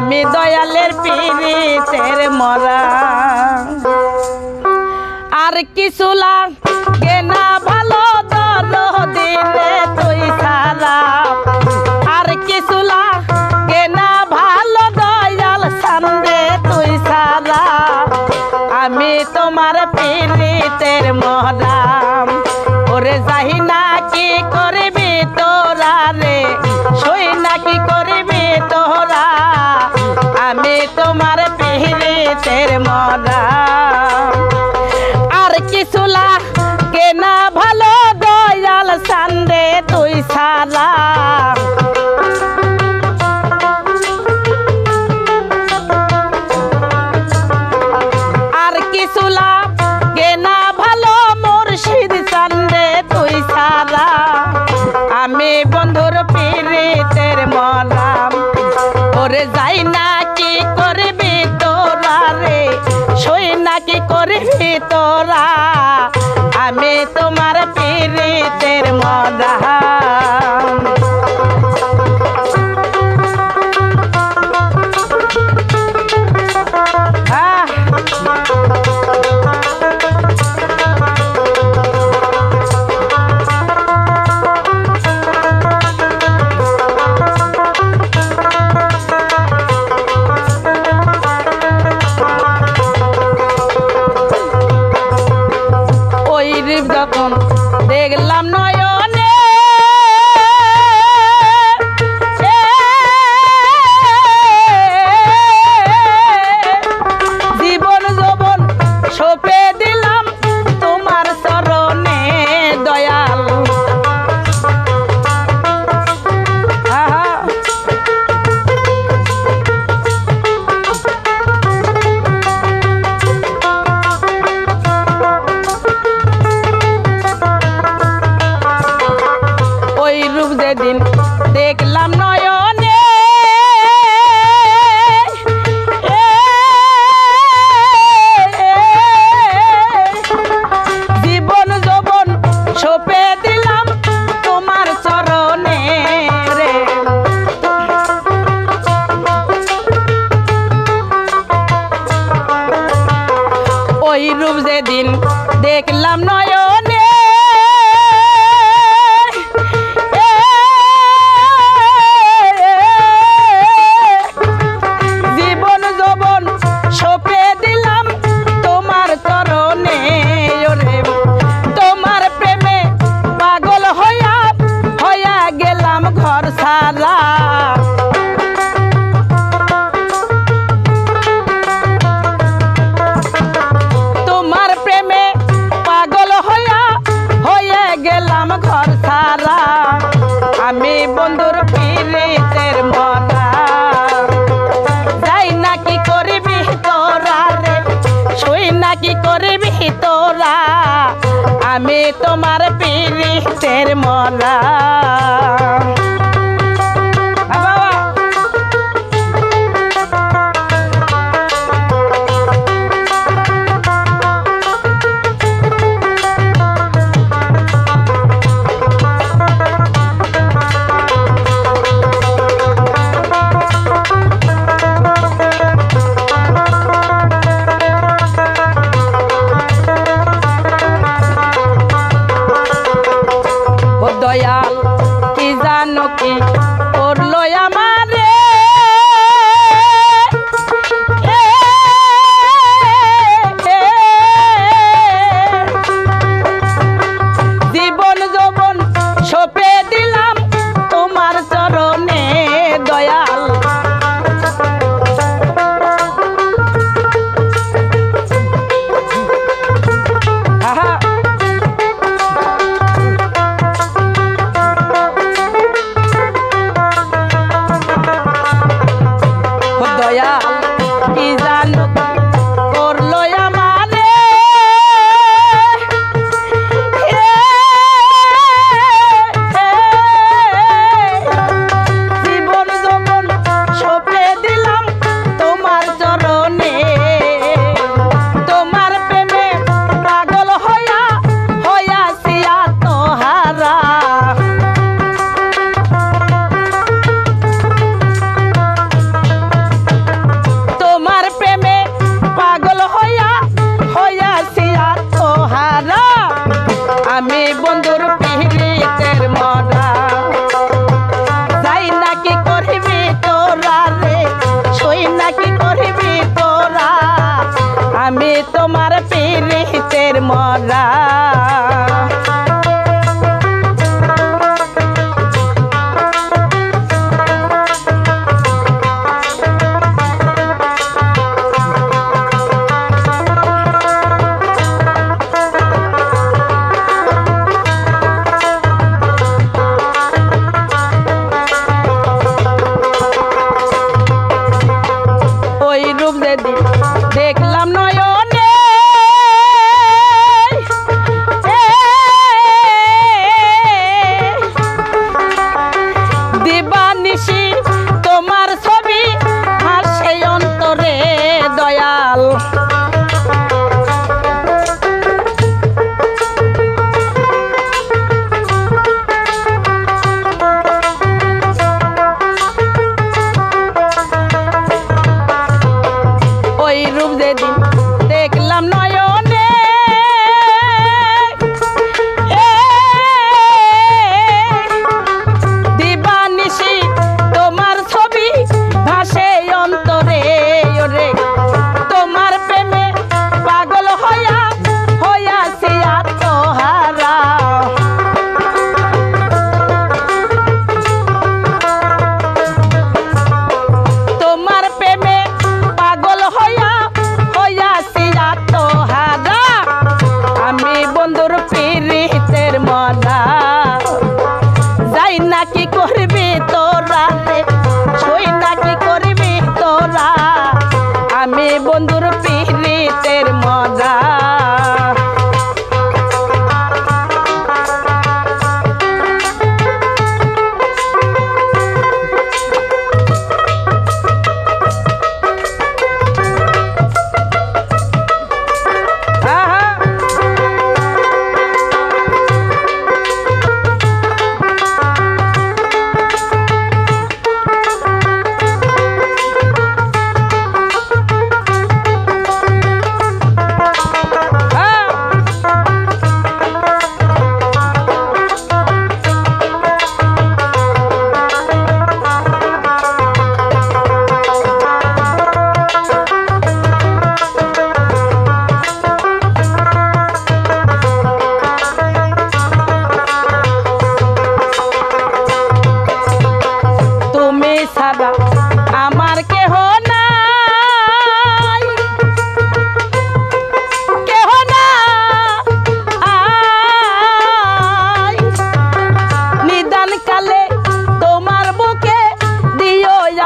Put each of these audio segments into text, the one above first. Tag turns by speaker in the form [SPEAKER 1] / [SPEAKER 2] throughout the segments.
[SPEAKER 1] আমি দয়ালের পিড়িতের মরা। আর কিছু লাগে না ভালো দিলে তুই সারা আর কিছু লাগে না ভালো দয়াল সান্দে তুই সারা আমি তোমার পিড়িতের মরাম আমি বন্ধুর পিড়িতের মরাম ওরে যাই না কি করবি তোরা রে? সই না কি করবি তোরা? আমি তোমার পিড়িতের মরাম যখন যেদিন দেখলাম নয়নে। জীবন যৌবন সপে দিলাম তোমার চরণে রে। ওই রূপ যেদিন দেখলাম নয়নে গেলাম ঘর সারা আমি বন্ধুর পিরিতের মরা যাই নাকি করবি তোরা রে? শুই নাকি করবি তোরা? আমি তোমার পিরিতের মরা আমি বন্ধুর পিহিতের মরা যাই নাকি করবি তোরা রে ছুই নাকি করবি তোরা। আমি তোমার পিহিতের মরা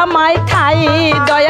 [SPEAKER 1] আমায় খাই দয়াল